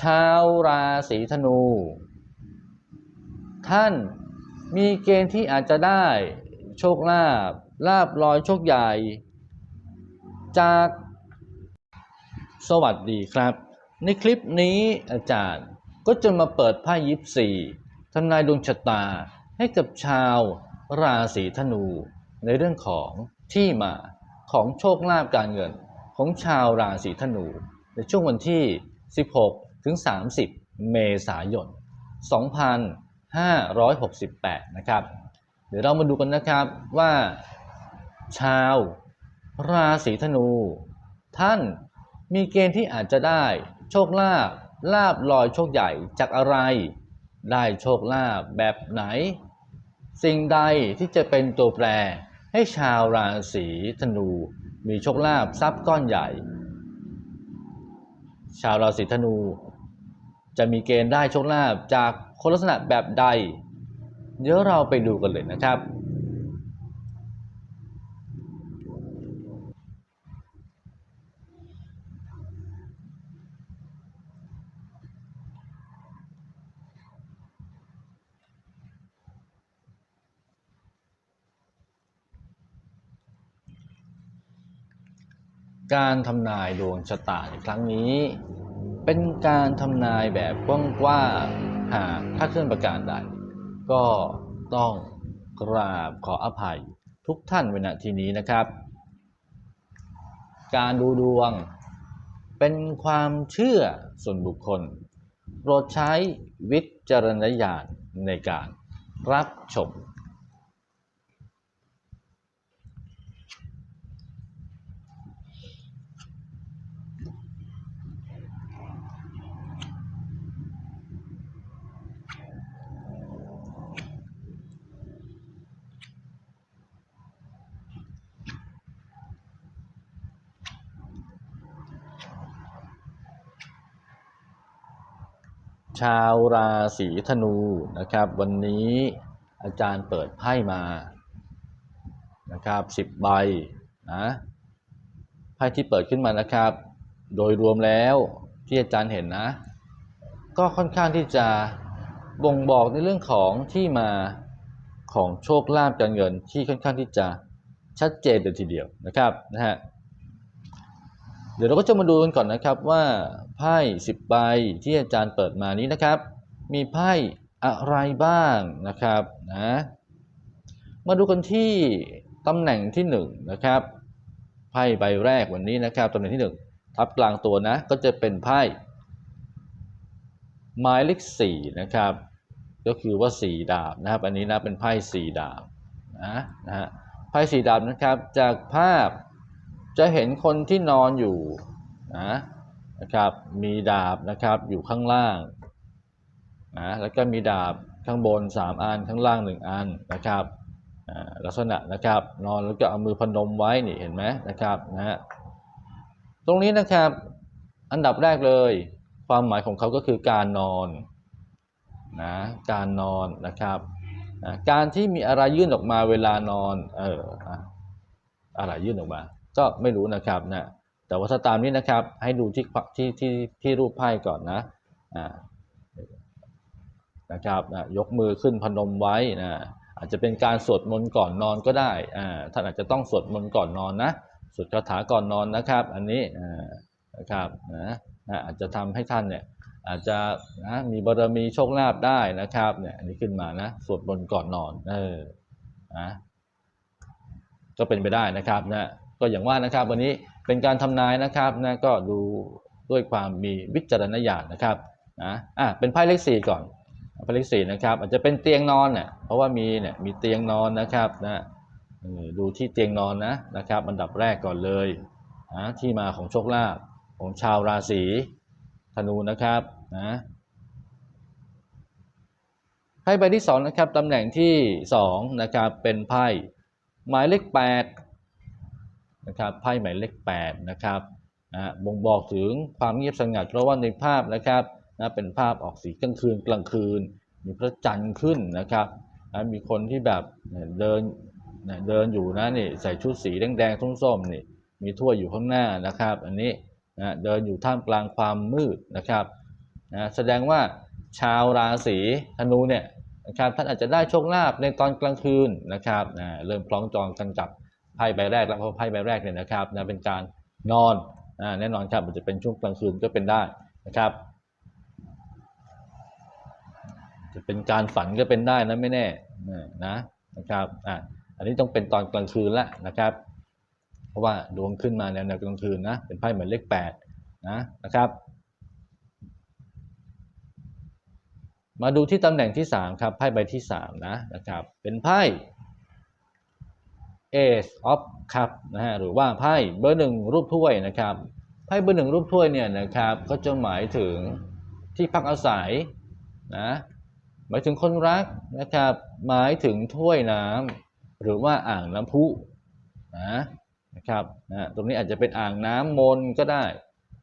ชาวราศีธนู ท่านมีเกณฑ์ที่อาจจะได้โชคลาภลาบลอยโชคใหญ่ จากสวัสดีครับ ในคลิปนี้อาจารย์ก็จะมาเปิดไพ่ยิปซีทำนายดวงชะตาให้กับชาวราศีธนู ในเรื่องของที่มาของโชคลาภการเงินของชาวราศีธนู ในช่วงวันที่ 16 ถึง 30 เมษายน 2568 นะครับ เดี๋ยวเรามาดูกันนะครับว่า ชาวราศีธนู ท่านมีเกณฑ์ที่อาจจะได้โชคลาภลาบลอยโชคใหญ่จากอะไร ได้โชคลาภแบบไหน สิ่งใดที่จะเป็นตัวแปร ให้ชาวราศีธนู มีโชคลาภทรัพย์ก้อนใหญ่ ชาวราศีธนู จะมีเกณฑ์ได้โชคลาภจากคนลักษณะแบบใด เดี๋ยวเราไปดูกันเลยนะครับ การทำนายดวงชะตาในครั้งนี้ เป็นการทำนายแบบกว้างๆหากถ้าเคลื่อนประการใดก็ต้องกราบขออภัยทุกท่านเวณทีนี้นะครับ การดูดวง เป็นความเชื่อส่วนบุคคล โปรดใช้วิจารณญาณในการรับชม ชาวราศีธนูนะครับ วันนี้อาจารย์เปิดไพ่มานะครับสิบใบนะไพ่ที่เปิดขึ้นมานะครับ โดยรวมแล้วที่อาจารย์เห็นนะ ก็ค่อนข้างที่จะบ่งบอกในเรื่องของที่มาของโชคลาภการเงินที่ค่อนข้างที่จะชัดเจนเลยทีเดียวนะครับนะฮะเดี๋ยวเราก็จะมาดูกันก่อนนะครับว่า ไพ่สิบใบที่อาจารย์เปิดมานี้นะครับ มีไพ่อะไรบ้างนะครับนะมาดูกันที่ตำแหน่งที่หนึ่งนะครับไพ่ใบแรกวันนี้นะครับตำแหน่งที่หนึ่งทับกลางตัวนะก็จะเป็นไพ่หมายเลขสี่นะครับ ก็คือว่าสี่ดาบนะครับ อันนี้นะเป็นไพ่สี่ดาบนะนะฮะไพ่สี่ดาบนะครับจากภาพจะเห็นคนที่นอนอยู่นะ นะครับมีดาบนะครับอยู่ข้างล่างนะแล้วก็มีดาบข้างบน 3 อันข้างล่าง 1 อันนะครับลักษณะนะครับนอนแล้วก็เอามือพนมไว้นี่เห็นไหมนะครับนะฮะตรงนี้นะครับอันดับแรกเลย ความหมายของเขาก็คือการนอนนะการนอนนะครับนะการที่มีอะไรยื่นออกมาเวลานอนเอออะอะไรยื่นออกมา ก็ไม่รู้นะครับนะ แต่ว่าถ้าตามนี้นะครับ ให้ดูที่ที่ที่ที่รูปไพ่ก่อนนะอ่านะครับนะยกมือขึ้นพนมไว้นะอาจจะเป็นการสวดมนต์ก่อนนอนก็ได้อ่าท่านอาจจะต้องสวดมนต์ก่อนนอนนะสวดคาถาก่อนนอนนะครับ อันนี้อ่านะครับนะอาจจะทำให้ท่านเนี่ยอาจจะนะมีบารมีโชคลาภได้นะครับเนี่ยอันนี้ขึ้นมานะสวดมนต์ก่อนนอนเออนะก็เป็นไปได้นะครับนะก็อย่างว่านะครับวันนี้ เป็นการทำนายนะครับนะก็ดูด้วยความมีวิจารณญาณนะครับนะอะเป็นไพ่เลขสี่ก่อนไพ่เลขสี่นะครับ อาจจะเป็นเตียงนอนเนี่ยเพราะว่ามีเนี่ยมีเตียงนอนนะครับนะดูที่เตียงนอนนะนะครับอันดับแรกก่อนเลยนะที่มาของโชคลาภของชาวราศีธนูนะครับนะไพ่ใบที่สองนะครับตำแหน่งที่สองนะครับเป็นไพ่หมายเลข8 นะครับไพ่หมายเลข8นะครับนะบ่งบอกถึงความเงียบสงัดเพราะว่าในภาพนะครับนะเป็นภาพออกสีกลางคืนกลางคืน มีพระจันทร์ขึ้นนะครับนะมีคนที่แบบเดินเนี่ยเดินอยู่นะนี่ใส่ชุดสีแดงๆส้มๆนี่มีถ้วยอยู่ข้างหน้านะครับ อันนี้นะเดินอยู่ท่ามกลางความมืดนะครับนะแสดงว่าชาวราศีธนูเนี่ยนะครับท่านอาจจะได้โชคลาภในตอนกลางคืนนะครับนะเริ่มคล้องจองกันกับ ไพ่ใบแรกแล้วเพราะไพ่ใบแรกเนี่ยนะครับนะเป็นการนอนอ่าแน่นอนครับมันจะเป็นช่วงกลางคืนก็เป็นได้นะครับ จะเป็นการฝันก็เป็นได้นะไม่แน่นะนะครับอะอันนี้ต้องเป็นตอนกลางคืนละนะครับ เพราะว่าดวงขึ้นมาแนวแนวกลางคืนนะเป็นไพ่หมายเลขแปดนะนะครับมาดูที่ตำแหน่งที่ 3 ครับไพ่ใบที่ 3 นะนะครับ เป็นไพ่ Ace of Cup นะฮะหรือว่าไพ่เบอร์หนึ่งรูปถ้วยนะครับไพ่เบอร์หนึ่งรูปถ้วยเนี่ยนะครับก็จะหมายถึงที่พักอาศัยนะหมายถึงคนรักนะครับหมายถึงถ้วยน้ำหรือว่าอ่างน้ำพุนะนะครับนะตรงนี้อาจจะเป็นอ่างน้ำมนก็ได้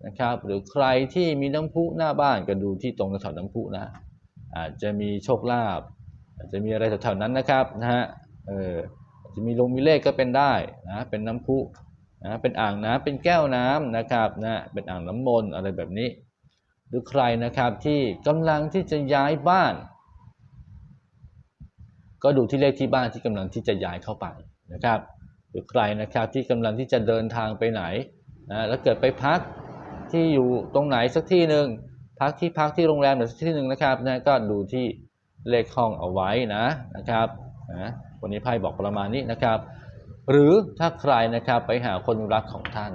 นะครับหรือใครที่มีน้ำพุหน้าบ้านก็ดูที่ตรงแถวน้ำพุนะอาจจะมีโชคลาภอาจจะมีอะไรแถวๆนั้นนะครับนะฮะเออ จะมีลงมีเลขก็เป็นได้นะเป็นน้ำพุนะเป็นอ่างน้ำเป็นแก้วน้ำนะครับนะเป็นอ่างน้ำมนต์อะไรแบบนี้ หรือใครนะครับที่กำลังที่จะย้ายบ้าน ก็ดูที่เลขที่บ้านที่กำลังที่จะย้ายเข้าไปนะครับ หรือใครนะครับที่กำลังที่จะเดินทางไปไหนนะแล้วเกิดไปพักที่อยู่ตรงไหนสักที่หนึ่งพักที่พักที่โรงแรมหรือสักที่หนึ่งนะครับนะก็ดูที่เลขห้องเอาไว้นะนะครับนะ วันนี้ไพ่บอกประมาณนี้นะครับ หรือถ้าใครนะครับไปหาคนรักของท่าน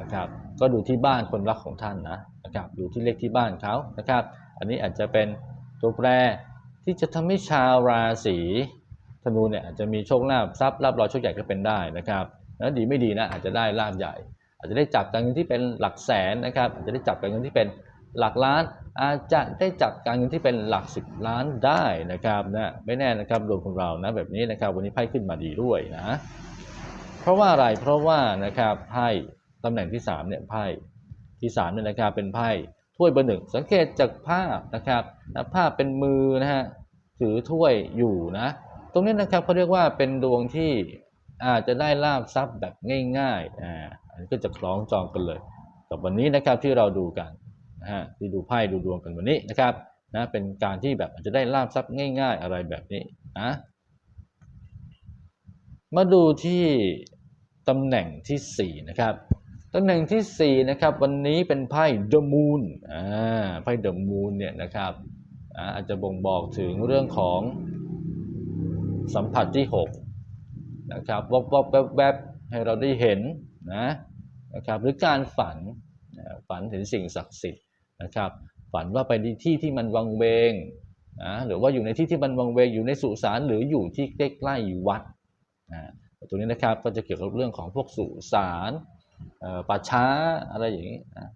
นะครับก็ดูที่บ้านคนรักของท่านนะนะครับดูที่เลขที่บ้านเขานะครับ อันนี้อาจจะเป็นตัวแปรที่จะทำให้ชาวราศีธนูเนี่ยอาจจะมีโชคลาภทรัพย์ลาภลอยโชคใหญ่ก็เป็นได้นะครับแล้วดีไม่ดีนะอาจจะได้ลาภใหญ่ อาจจะได้จับการเงินที่เป็นหลักแสนนะครับอาจจะได้จับการเงินที่เป็น หลักล้านอาจจะได้จับการเงินที่เป็นหลักสิบล้านได้นะครับนะไม่แน่นะครับดวงของเรานะแบบนี้นะครับวันนี้ไพ่ขึ้นมาดีด้วยนะ เพราะว่าอะไรเพราะว่านะครับไพ่ตำแหน่งที่3เนี่ยไพ่ที่3เนี่ยนะครับเป็นไพ่ถ้วยเบอร์หนึ่งสังเกตจากภาพนะครับนะภาพเป็นมือนะฮะถือถ้วยอยู่นะ ตรงนี้นะครับเขาเรียกว่าเป็นดวงที่อาจจะได้ลาบทรัพย์แบบง่ายๆอ่าอันนี้ก็จะคล้องจองกันเลย กับวันนี้นะครับที่เราดูกัน นะฮะที่ดูไพ่ดูดวงกันวันนี้นะครับนะเป็นการที่แบบอาจจะได้ลาบทรัพย์ง่าย ๆ อะไรแบบนี้นะมาดูที่ตำแหน่งที่ 4 นะครับตำแหน่งที่ 4 นะครับ วันนี้เป็นไพ่ The Moon อ่าไพ่ The Moon เนี่ยนะครับอ่าอาจจะบ่งบอกถึงเรื่องของสัมผัสที่ 6 นะครับวบวบแวบแวบให้เราได้เห็นนะนะครับหรือการฝันฝันเห็นสิ่งศักดิ์สิทธิ์ นะครับ ฝันว่าไปในที่ที่มันวังเวงนะหรือว่าอยู่ในที่ที่มันวังเวงอยู่ในสุสานหรืออยู่ที่ใกล้ๆวัดนะตรงนี้นะครับก็จะเกี่ยวกับเรื่องของพวกสุสานป่าช้าอะไรอย่างนี้นะ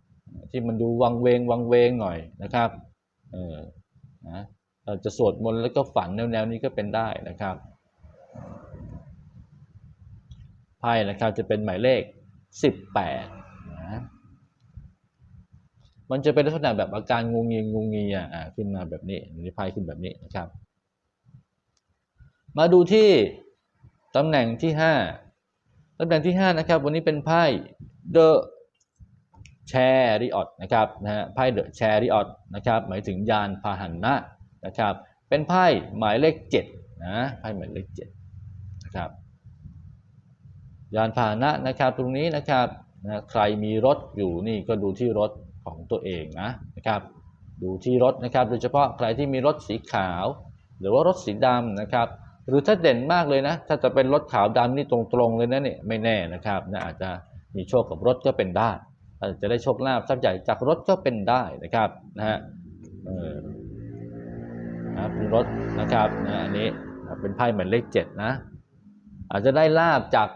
ที่มันดูวังเวงวังเวงหน่อยนะครับเออนะจะสวดมนต์แล้วก็ฝันแนวๆนี้ก็เป็นได้นะครับไพ่นะครับจะเป็นหมายเลข 18 มันจะเป็นลักษณะแบบอาการงูงีงูงีอะอ่าขึ้นมาแบบนี้อันนี้ไพ่ขึ้นแบบนี้นะครับ มาดูที่ตำแหน่งที่5ตำแหน่งที่5นะครับ วันนี้เป็นไพ่ The Chariot นะครับนะฮะไพ่ The Chariot นะครับหมายถึงยานพาหนะนะครับ เป็นไพ่หมายเลข7นะไพ่หมายเลข7นะครับยานพาหนะนะครับตรงนี้นะครับนะใครมีรถอยู่นี่ก็ดูที่รถ ของตัวเองนะนะครับ ดูที่รถนะครับ โดยเฉพาะใครที่มีรถสีขาว หรือว่ารถสีดำนะครับ หรือถ้าเด่นมากเลยนะ ถ้าจะเป็นรถขาวดำนี่ตรงๆเลยนะเนี่ยไม่แน่นะครับนะอาจจะมีโชคกับรถก็เป็นได้อาจจะได้โชคลาภทรัพย์ใหญ่จากรถก็เป็นได้นะครับนะฮะเออนะเป็นรถนะครับนะอันนี้เป็นไพ่หมายเลขเจ็ดนะ อาจจะได้ลาบจาก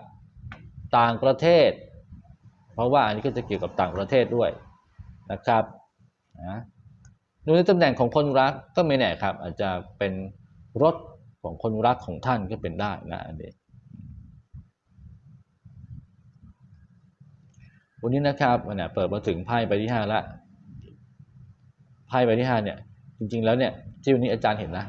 ต่างประเทศ เพราะว่าอันนี้ก็จะเกี่ยวกับต่างประเทศด้วย นะครับนะดูในตำแหน่งของคนรักก็ไม่แน่ครับ อาจจะเป็นรถของคนรักของท่านก็เป็นได้นะอันนี้วันนี้นะครับเนี่ยเปิดมาถึงไพ่ใบที่ห้าละไพ่ใบที่ห้าเนี่ยจริงๆแล้วเนี่ยที่วันนี้อาจารย์เห็นนะ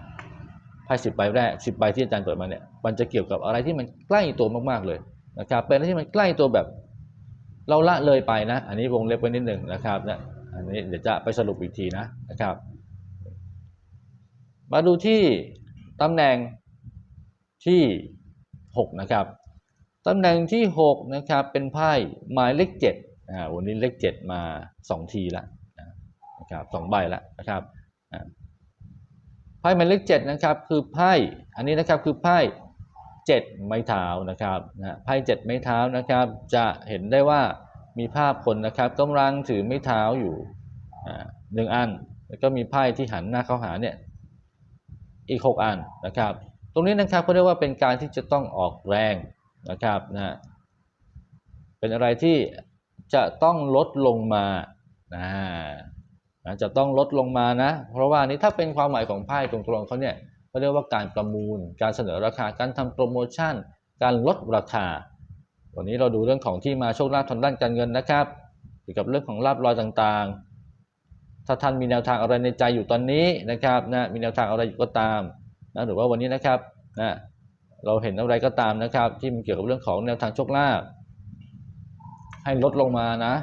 ไพ่สิบใบแรกสิบใบที่อาจารย์เปิดมาเนี่ยมันจะเกี่ยวกับอะไรที่มันใกล้ตัวมากๆเลยนะครับเป็นอะไรที่มันใกล้ตัวแบบ เราละเลยไปนะ อันนี้วงเล็บไว้นิดหนึ่งนะครับนะอันนี้เดี๋ยวจะไปสรุปอีกทีนะนะครับ มาดูที่ตำแหน่งที่ 6 นะครับตำแหน่งที่ 6 นะครับ เป็นไพ่หมายเลข7อ่าวันนี้เลข 7 มา 2 ทีล้วนะครับสองใบล้วนะครับไพ่หมายเลข7นะครับคือไพ่อันนี้นะครับคือไพ่ 7 ไม้เท้านะครับนะไพ่7ไม้เท้านะครับจะเห็นได้ว่ามีภาพคนนะครับกำลังถือไม้เท้าอยู่หนึ่งอัน แล้วก็มีไพ่ที่หันหน้าเข้าหาเนี่ยอีก 6 อันนะครับ ตรงนี้นะครับเขาเรียกว่าเป็นการที่จะต้องออกแรงนะครับนะเป็นอะไรที่จะต้องลดลงมานะนะจะต้องลดลงมานะ เพราะว่านี้ถ้าเป็นความหมายของไพ่ตรงๆเขาเนี่ย เขาเรียกว่าการประมูล การเสนอราคา การทำโปรโมชั่น การลดราคา วันนี้เราดูเรื่องของที่มาโชคลาภทางด้านการเงินนะครับ เกี่ยวกับเรื่องของลาบลอยต่างๆ ถ้าท่านมีแนวทางอะไรในใจอยู่ตอนนี้นะครับนะมีแนวทางอะไรอยู่ก็ตามนะหรือว่าวันนี้นะครับนะเราเห็นอะไรก็ตามนะครับ ที่มันเกี่ยวกับเรื่องของแนวทางโชคลาภให้ลดลงมานะ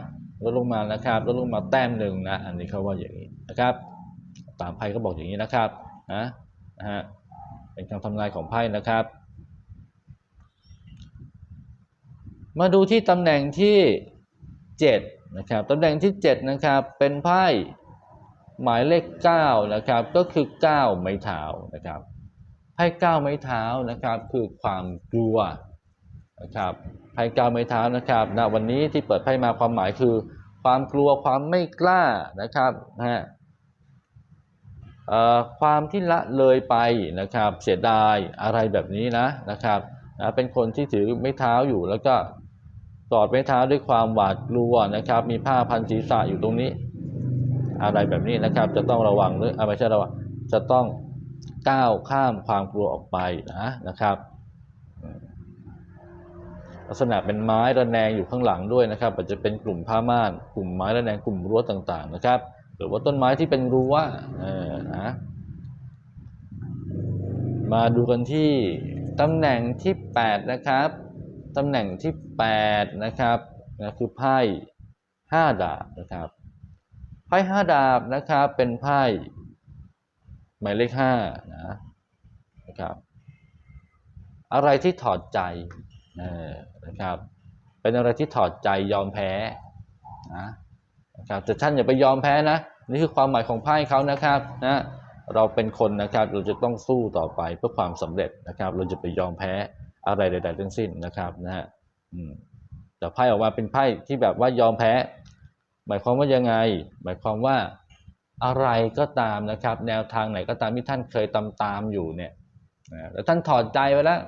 ลดลงมานะครับลดลงมาแต้มหนึ่งนะอันนี้เขาว่าอย่างนี้นะครับ ตามไพ่ก็บอกอย่างนี้นะครับนะ นะฮะเป็นคำทำนายของไพ่นะครับ มาดูที่ตำแหน่งที่ 7 นะครับตำแหน่งที่ 7 นะครับ เป็นไพ่หมายเลข 9 นะครับ ก็คือ 9 ไม้เท้านะครับไพ่9ไม้เท้านะครับ คือความกลัวนะครับไพ่9ไม้เท้านะครับณวันนี้ที่เปิดไพ่มาความหมายคือ ความกลัวความไม่กล้านะครับนะฮะ ความที่ละเลยไปนะครับเสียดายอะไรแบบนี้นะนะครับนะเป็นคนที่ถือไม้เท้าอยู่แล้วก็กอดไม้เท้าด้วยความหวาดกลัวนะครับ มีผ้าพันศีรษะอยู่ตรงนี้ อะไรแบบนี้นะครับ จะต้องระวังหรือไม่ใช่ระวังจะต้องก้าวข้ามความกลัวออกไปนะนะครับ ลักษณะเป็นไม้ระแนงอยู่ข้างหลังด้วยนะครับอาจจะเป็นกลุ่มผ้าม่าน กลุ่มไม้ระแนงกลุ่มรั้วต่างๆนะครับ รือว่าต้นไม้ที่เป็นรั้วเออนะมาดูกันที่ตำแหน่งที่ 8 นะครับตำแหน่งที่ 8 นะครับนะคือไพ่5ดาบนะครับไพ่5ดาบนะครับเป็นไพ่หมายเลข5นะนะครับอะไรที่ถอดใจนะครับเป็นอะไรที่ถอดใจยอมแพ้นะนะครับแต่ท่านอย่าไปยอมแพ้นะ นี่คือความหมายของไพ่เขานะครับนะเราเป็นคนนะครับเราจะต้องสู้ต่อไปเพื่อความสำเร็จนะครับ เราจะไปยอมแพ้อะไรใดๆทั้งสิ้นนะครับนะฮะแต่ไพ่ออกมาเป็นไพ่ที่แบบว่ายอมแพ้ หมายความว่ายังไง หมายความว่าอะไรก็ตามนะครับ แนวทางไหนก็ตามที่ท่านเคยตามตามอยู่เนี่ยแล้วท่านถอดใจไปแล้ว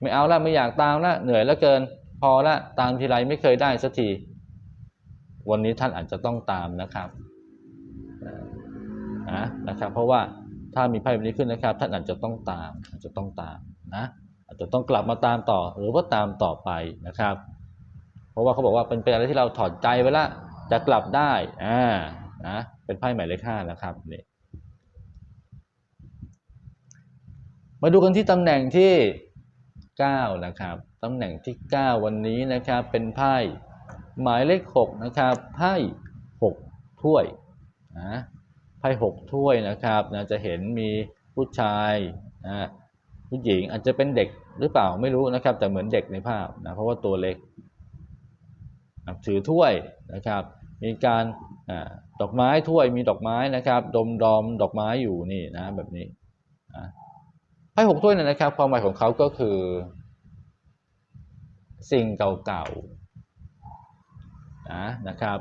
ไม่เอาละไม่อยากตามละเหนื่อยแล้วเกิน พอละตามทีไรไม่เคยได้สักทีวันนี้ท่านอาจจะต้องตามนะครับ นะนะครับ เพราะว่าถ้ามีไพ่แบบนี้ขึ้นนะครับ ท่านอาจจะต้องตามอาจจะต้องตามนะอาจจะต้องกลับมาตามต่อหรือว่าตามต่อไปนะครับ เพราะว่าเขาบอกว่าเป็นเป็นอะไรที่เราถอดใจไว้ละจะกลับได้อ่านะเป็นไพ่หมายเลขห้านะครับนี่มาดูกันที่ตำแหน่งที่9นะครับตำแหน่งที่ 9 วันนี้นะครับเป็นไพ่หมายเลข6นะครับไพ่6ถ้วยนะ ไพ่6ถ้วยนะครับนะจะเห็นมีผู้ชายนะผู้หญิงอาจจะเป็นเด็กหรือเปล่าไม่รู้นะครับ แต่เหมือนเด็กในภาพนะเพราะว่าตัวเล็ก ถือถ้วยนะครับ มีการดอกไม้ถ้วยมีดอกไม้นะครับ ดมดอมดอกไม้อยู่นี่นะแบบนี้ไพ่หกถ้วยนะครับ ความหมายของเขาก็คือ สิ่งเก่าๆนะนะครับ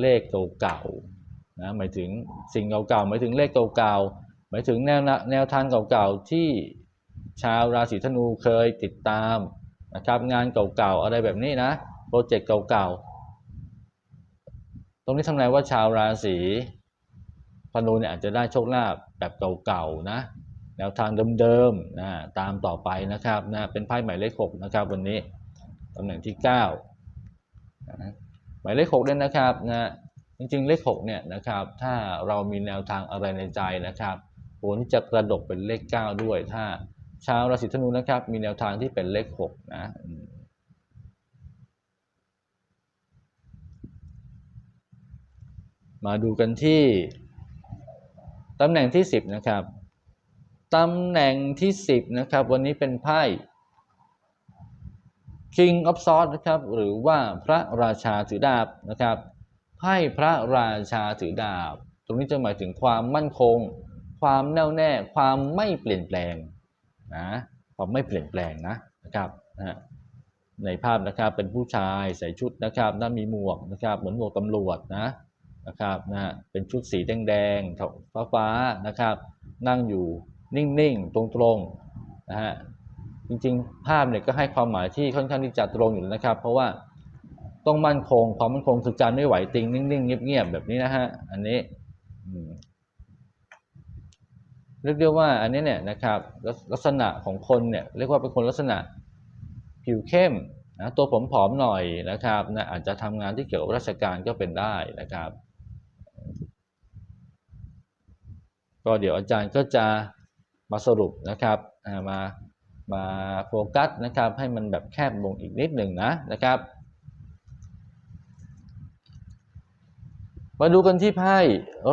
เลขเก่าๆ นะหมายถึงสิ่งเก่าๆหมายถึงเลขเก่าๆหมายถึงแนวแนวทางเก่าๆที่ชาวราศีธนูเคยติดตามนะครับงานเก่าๆอะไรแบบนี้นะโปรเจกต์เก่าๆตรงนี้ทำนายว่าชาวราศีธนูเนี่ยอาจจะได้โชคลาภแบบเก่าๆนะแนวทางเดิมๆนะตามต่อไปนะครับนะเป็นไพ่หมายเลขหกนะครับวันนี้ตำแหน่งที่เก้าหมายเลขหกเนี่ยนะครับนะ จริงๆ เลขหกเนี่ยนะครับถ้าเรามีแนวทางอะไรในใจนะครับผลจะกระดกเป็นเลขเก้าด้วย ถ้าชาวราศีธนูนะครับ มีแนวทางที่เป็นเลขหกนะมาดูกันที่ตำแหน่งที่สิบนะครับตำแหน่งที่สิบนะครับ วันนี้เป็นไพ่ King of Swords นะครับ หรือว่าพระราชาถือดาบนะครับ ไพ่พระราชาถือดาบ ตรงนี้จะหมายถึงความมั่นคง ความแน่วแน่ ความไม่เปลี่ยนแปลงนะความไม่เปลี่ยนแปลงนะนะครับนะในภาพนะครับเป็นผู้ชายใส่ชุดนะครับน่ามีหมวกนะครับเหมือนหมวกตำรวจนะนะครับนะฮะเป็นชุดสีแดงๆฟ้าฟ้าๆนะครับนั่งอยู่นิ่งๆ ตรงๆนะฮะจริงๆ ภาพเนี่ยก็ให้ความหมายที่ค่อนข้างที่จะตรงอยู่แล้วนะครับ เพราะว่า ต้องมั่นคง ความมั่นคงคือการไม่ไหวติงนิ่งๆเงียบๆแบบนี้นะฮะอันนี้เรียกได้ว่าอันนี้เนี่ยนะครับลักษณะของคนเนี่ยเรียกว่าเป็นคนลักษณะผิวเข้มนะตัวผมผอมหน่อยนะครับนะอาจจะทำงานที่เกี่ยวกับราชการก็เป็นได้นะครับ ก็เดี๋ยวอาจารย์ก็จะมาสรุปนะครับมามาโฟกัสนะครับให้มันแบบแคบลงอีกนิดหนึ่งนะนะครับ มาดูกันที่ไพ่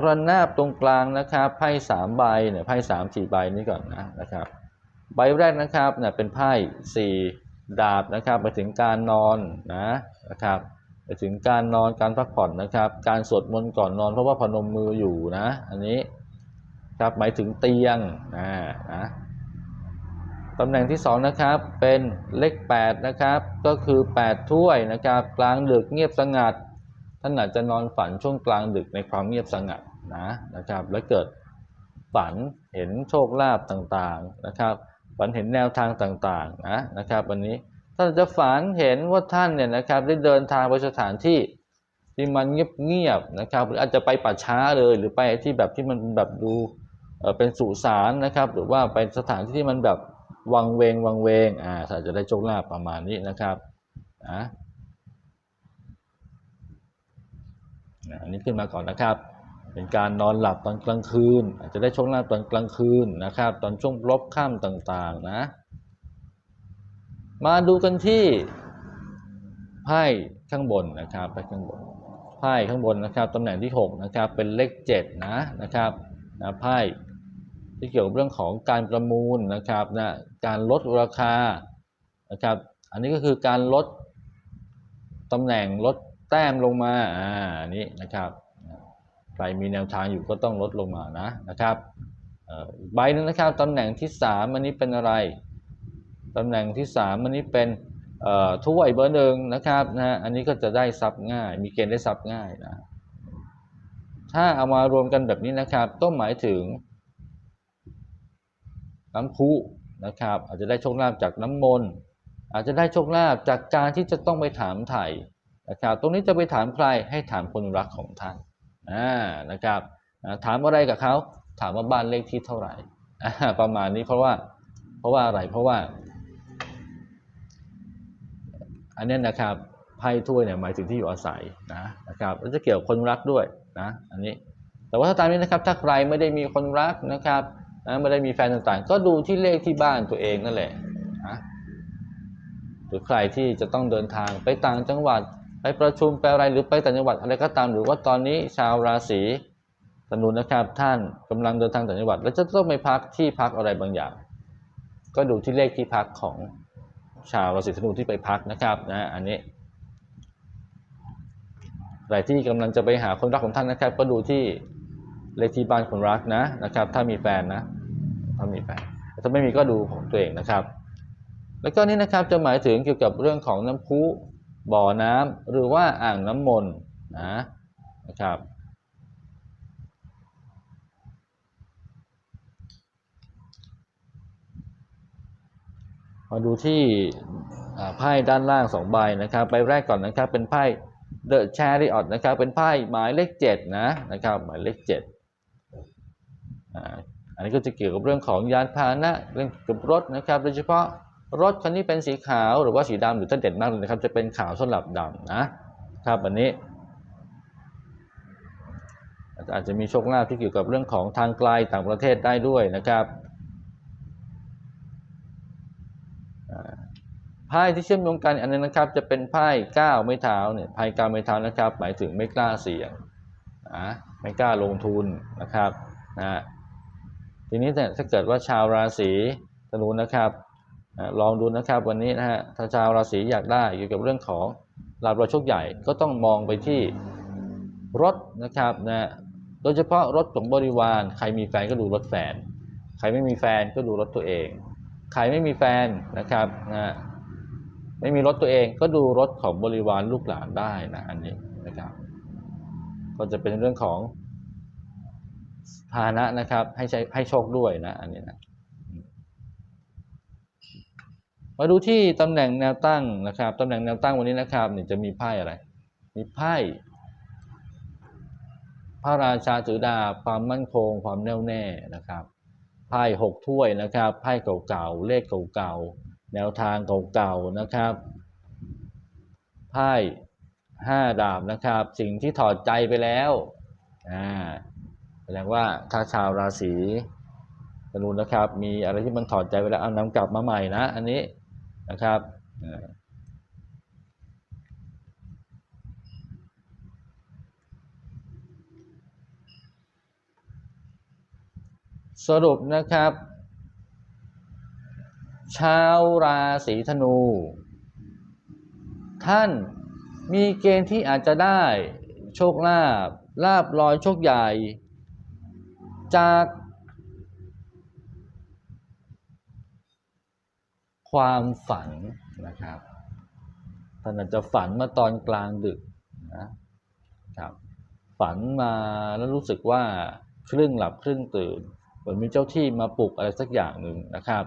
ระนาบตรงกลางนะครับไพ่สามใบเนี่ยไพ่สามสี่ใบนี้ก่อนนะนะครับ ใบแรกนะครับเนี่ยเป็นไพ่สี่ดาบนะครับไปถึงการนอนนะนะครับไปถึงการนอนการพักผ่อนนะครับ การสวดมนต์ก่อนนอนเพราะว่าพนมมืออยู่นะ อันนี้ครับหมายถึงเตียงนะนะตำแหน่งที่สองนะครับเป็นเลข8นะครับก็คือ 8 ถ้วยนะครับ กลางดึกเงียบสงัด ท่านอาจจะนอนฝันช่วงกลางดึกในความเงียบสงัดนะนะครับ แล้วเกิดฝันเห็นโชคลาภต่างๆนะครับ ฝันเห็นแนวทางต่างๆนะนะครับวันนี้ท่านจะฝันเห็นว่าท่านเนี่ยนะครับได้เดินทางไปสถานที่ที่มันเงียบๆนะครับ หรืออาจจะไปป่าช้าเลยหรือไปที่แบบที่มันแบบดูเป็นสุสานนะครับ หรือว่าไปสถานที่ที่มันแบบวังเวงวังเวงอ่าท่านอาจจะได้โชคลาภประมาณนี้นะครับนะ นะ อันนี้ขึ้นมาก่อนนะครับ เป็นการนอนหลับตอนกลางคืน อาจจะได้โชคลาภตอนกลางคืนนะครับ ตอนช่วงรบค่ำต่างๆนะ มาดูกันที่ไพ่ข้างบนนะครับไพ่ข้างบนไพ่ข้างบนนะครับตำแหน่งที่6นะครับเป็นเลข7นะนะครับนะไพ่ที่เกี่ยวกับเรื่องของการประมูลนะครับนะการลดราคานะครับ อันนี้ก็คือการลดตำแหน่งลด แต้มลงมาอ่านี้นะครับใครมีแนวทางอยู่ก็ต้องลดลงมานะนะครับอีกใบหนึงนะครับตำแหน่งที่สามอันนี้เป็นอะไรตำแหน่งที่สามอันนี้เป็นเอ่อถ้วยเบอร์หนึ่งนะครับนะฮะอันนี้ก็จะได้ซับง่าย มีเกณฑ์ได้ซับง่ายนะถ้าเอามารวมกันแบบนี้นะครับ ก็หมายถึง น้ำพุนะครับ อาจจะได้โชคลาภจากน้ำมนต์อาจจะได้โชคลาภจากการที่จะต้องไปถามไถ่ นะครับ ตรงนี้จะไปถามใครให้ถามคนรักของท่านอ่านะครับถามอะไรกับเขาถามว่าบ้านเลขที่เท่าไหร่ประมาณนี้เพราะว่าเพราะว่าอะไรเพราะว่า อันนี้นะครับไพ่ถ้วยเนี่ยหมายถึงที่อยู่อาศัยนะนะครับแล้วจะเกี่ยวกับคนรักด้วยนะอันนี้ แต่ว่าถ้าตามนี้นะครับถ้าใครไม่ได้มีคนรักนะครับนะไม่ได้มีแฟนต่างๆ ก็ดูที่เลขที่บ้านตัวเองนั่นแหละนะหรือใครที่จะต้องเดินทางไปต่างจังหวัด ไปประชุมไปอะไรหรือไปต่างจังหวัดอะไรก็ตาม หรือว่าตอนนี้ชาวราศีธนูนะครับ ท่านกำลังเดินทางต่างจังหวัด แล้วจะต้องไปพักที่พักอะไรบางอย่าง ก็ดูที่เลขที่พักของชาวราศีธนูที่ไปพักนะครับนะอันนี้ใครที่กำลังจะไปหาคนรักของท่านนะครับ ก็ดูที่เลขที่บ้านคนรักนะนะครับ ถ้ามีแฟนนะถ้ามีแฟนถ้าไม่มีก็ดูของตัวเองนะครับ แล้วก็นี่นะครับจะหมายถึงเกี่ยวกับเรื่องของน้ำพุ บ่อน้ำหรือว่าอ่างน้ำมนต์นะนะครับ มาดูที่อ่าไพ่ด้านล่างสองใบนะครับใบแรกก่อนนะครับเป็นไพ่ The Chariot นะครับเป็นไพ่หมายเลขเจ็ดนะนะครับหมายเลขเจ็ดอันนี้ก็จะเกี่ยวกับเรื่องของยานพาหนะเรื่องเกี่ยวกับรถนะครับโดยเฉพาะ รถคันนี้เป็นสีขาวหรือว่าสีดำหรือถ้าเด่นมากเลยนะครับ จะเป็นขาวสลับดำนะครับอันนี้ อาจจะมีโชคลาภที่เกี่ยวกับเรื่องของทางไกลต่างประเทศได้ด้วยนะครับไพ่ที่เชื่อมโยงกันอันนึงนะครับ จะเป็นไพ่ก้าวไม้เท้าเนี่ยไพ่ก้าวไม้เท้านะครับ หมายถึงไม่กล้าเสี่ยงนะไม่กล้าลงทุนนะครับนะทีนี้เนี่ยถ้าเกิดว่าชาวราศีธนูนะครับ ลองดูนะครับวันนี้นะฮะถ้าชาวราศีอยากได้เกี่ยวกับเรื่องของลาบรอยโชคใหญ่ก็ต้องมองไปที่รถนะครับนะโดยเฉพาะรถของบริวาร ใครมีแฟนก็ดูรถแฟน ใครไม่มีแฟนก็ดูรถตัวเอง ใครไม่มีแฟนนะครับนะไม่มีรถตัวเองก็ดูรถของบริวารลูกหลานได้นะอันนี้นะครับ ก็จะเป็นเรื่องของพานะนะครับให้ใช้ให้โชคด้วยนะอันนี้นะ มาดูที่ตำแหน่งแนวตั้งนะครับตำแหน่งแนวตั้งวันนี้นะครับนี่จะมีไพ่อะไร มีไพ่พระราชาถือดาบความมั่นคง ความแน่วแน่นะครับไพ่หกถ้วยนะครับไพ่เก่าๆเลขเก่าๆแนวทางเก่าๆนะครับไพ่ห้าดาบนะครับ สิ่งที่ถอดใจไปแล้วอ่าแสดงว่าถ้าชาวราศีธนูนะครับ มีอะไรที่มันถอดใจไปแล้วเอานำกลับมาใหม่นะ อันนี้ นะครับสรุปนะครับ ชาวราศีธนู ท่านมีเกณฑ์ที่อาจจะได้โชคลาภลาบลอยโชคใหญ่ จาก ความฝันนะครับท่านอาจจะฝันมาตอนกลางดึกนะครับฝันมาแล้วรู้สึกว่าครึ่งหลับครึ่งตื่นเหมือนมีเจ้าที่มาปลุกอะไรสักอย่างหนึ่งนะครับ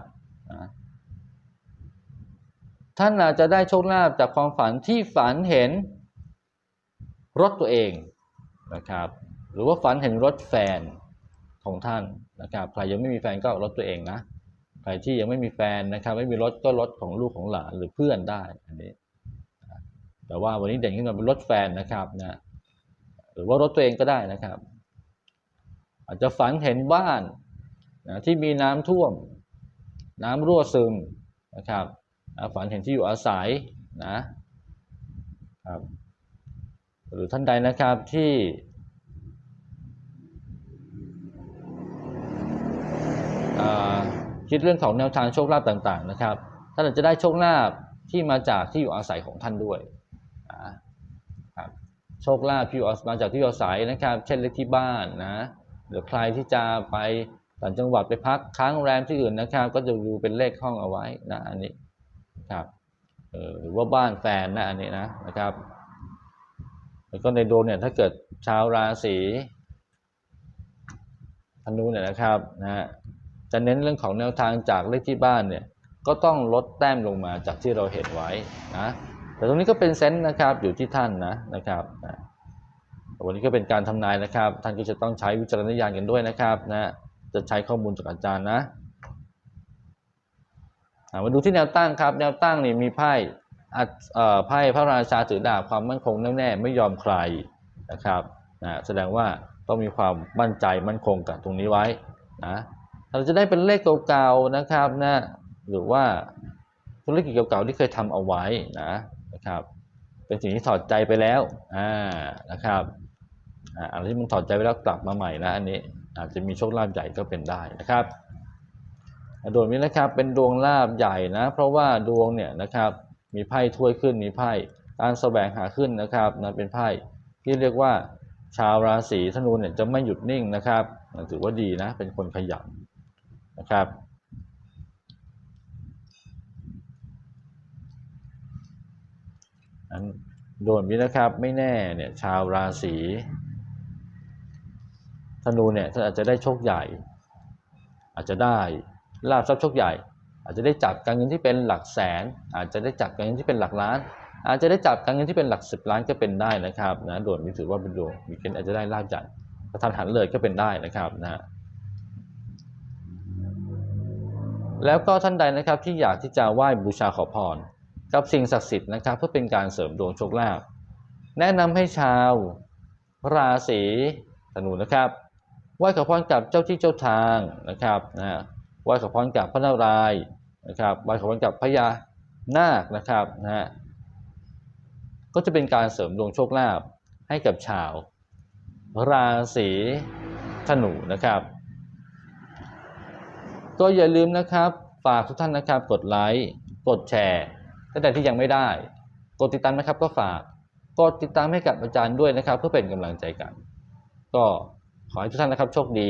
นะท่านอาจจะได้โชคลาภจากความฝันที่ฝันเห็นรถตัวเองนะครับหรือว่าฝันเห็นรถแฟนของท่านนะครับใครยังไม่มีแฟนก็รถตัวเองนะ ใครที่ยังไม่มีแฟนนะครับ ไม่มีรถก็รถของลูกของหลานหรือเพื่อนได้อันนี้ แต่ว่าวันนี้เด่นขึ้นมาเป็นรถแฟนนะครับนะหรือว่ารถตัวเองก็ได้นะครับ อาจจะฝันเห็นบ้านนะที่มีน้ำท่วม น้ำรั่วซึมนะครับฝันเห็นที่อยู่อาศัยนะครับหรือท่านใดนะครับที่อ่า คิดเรื่องของแนวทางโชคลาภต่างๆนะครับ ท่านอาจจะได้โชคลาภที่มาจากที่อยู่อาศัยของท่านด้วยครับโชคลาภที่อยู่อามาจากที่อยู่อาศัยนะครับ เช่นเลขที่บ้านนะหรือใครที่จะไปต่างจังหวัดไปพักค้างโรงแรมที่อื่นนะครับ ก็จะดูเป็นเลขห้องเอาไว้นะอันนี้ครับหรือว่าบ้านแฟนนะอันนี้นะนะครับ แล้วก็ในดวงเนี่ยถ้าเกิดชาวราศีธนูเนี่ยนะครับนะฮะ จะเน้นเรื่องของแนวทางจากเลขที่บ้านเนี่ยก็ต้องลดแต้มลงมาจากที่เราเห็นไว้นะแต่ตรงนี้ก็เป็นเซนส์นะครับอยู่ที่ท่านนะนะครับนะวันนี้ก็เป็นการทำนายนะครับ ท่านก็จะต้องใช้วิจารณญาณกันด้วยนะครับนะจะใช้ข้อมูลจากอาจารย์นะมาดูที่แนวตั้งครับ แนวตั้งนี่มีไพ่ไพ่พระราชาถือดาบความมั่นคงแน่วแน่ไม่ยอมใครนะครับนะแสดงว่าต้องมีความมั่นใจมั่นคงกับตรงนี้ไว้นะ เราจะได้เป็นเลขเก่าๆนะครับนะหรือว่าธุรกิจเก่าๆที่เคยทำเอาไว้นะนะครับ เป็นสิ่งที่ถอดใจไปแล้วอ่านะครับอ่าอะไรที่มันถอดใจไปแล้วกลับมาใหม่นะอันนี้อาจจะมีโชคลาภใหญ่ก็เป็นได้นะครับดวงนี้นะครับเป็นดวงลาภใหญ่นะ เพราะว่าดวงเนี่ยนะครับมีไพ่ถ้วยขึ้นมีไพ่การแสวงหาขึ้นนะครับนะเป็นไพ่ที่เรียกว่าชาวราศีธนูเนี่ยจะไม่หยุดนิ่งนะครับถือว่าดีนะเป็นคนขยัน นะครับ อันโดนนี้นะครับไม่แน่เนี่ยชาวราศีธนูเนี่ยท่านอาจจะได้โชคใหญ่ อาจจะได้ลาบทรัพย์โชคใหญ่ อาจจะได้จับการเงินที่เป็นหลักแสน อาจจะได้จับการเงินที่เป็นหลักล้าน อาจจะได้จับการเงินที่เป็นหลักสิบล้านก็เป็นได้นะครับนะโดนนี้ถือว่าเป็นดวงมีเกณฑ์อาจจะได้ลาบใหญ่กระทันหันเลยก็เป็นได้นะครับนะ แล้วก็ท่านใดนะครับที่อยากที่จะไหว้บูชาขอพรกับสิ่งศักดิ์สิทธิ์นะครับ เพื่อเป็นการเสริมดวงโชคลาภแนะนำให้ชาวราศีธนูนะครับไหว้ขอพรกับเจ้าที่เจ้าทางนะครับนะไหว้ขอพรกับพระนารายณ์นะครับไหว้ขอพรกับพญานาคนะครับนะฮะก็จะเป็นการเสริมดวงโชคลาภให้กับชาว ราศีธนูนะครับ ก็อย่าลืมนะครับ ฝากทุกท่านนะครับ กดไลค์กดแชร์ตั้งแต่ที่ยังไม่ได้ กดติดตามนะครับก็ฝากกดติดตามให้กับอาจารย์ด้วยนะครับ เพื่อเป็นกำลังใจกัน ก็ขอให้ทุกท่านนะครับโชคดี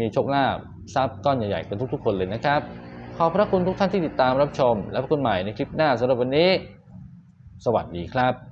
มีโชคลาภทรัพย์ก้อนใหญ่ๆกันทุก ๆ คนเลยนะครับ ขอบพระคุณทุกท่านที่ติดตามรับชม และพบกันใหม่ในคลิปหน้าสำหรับวันนี้ สวัสดีครับ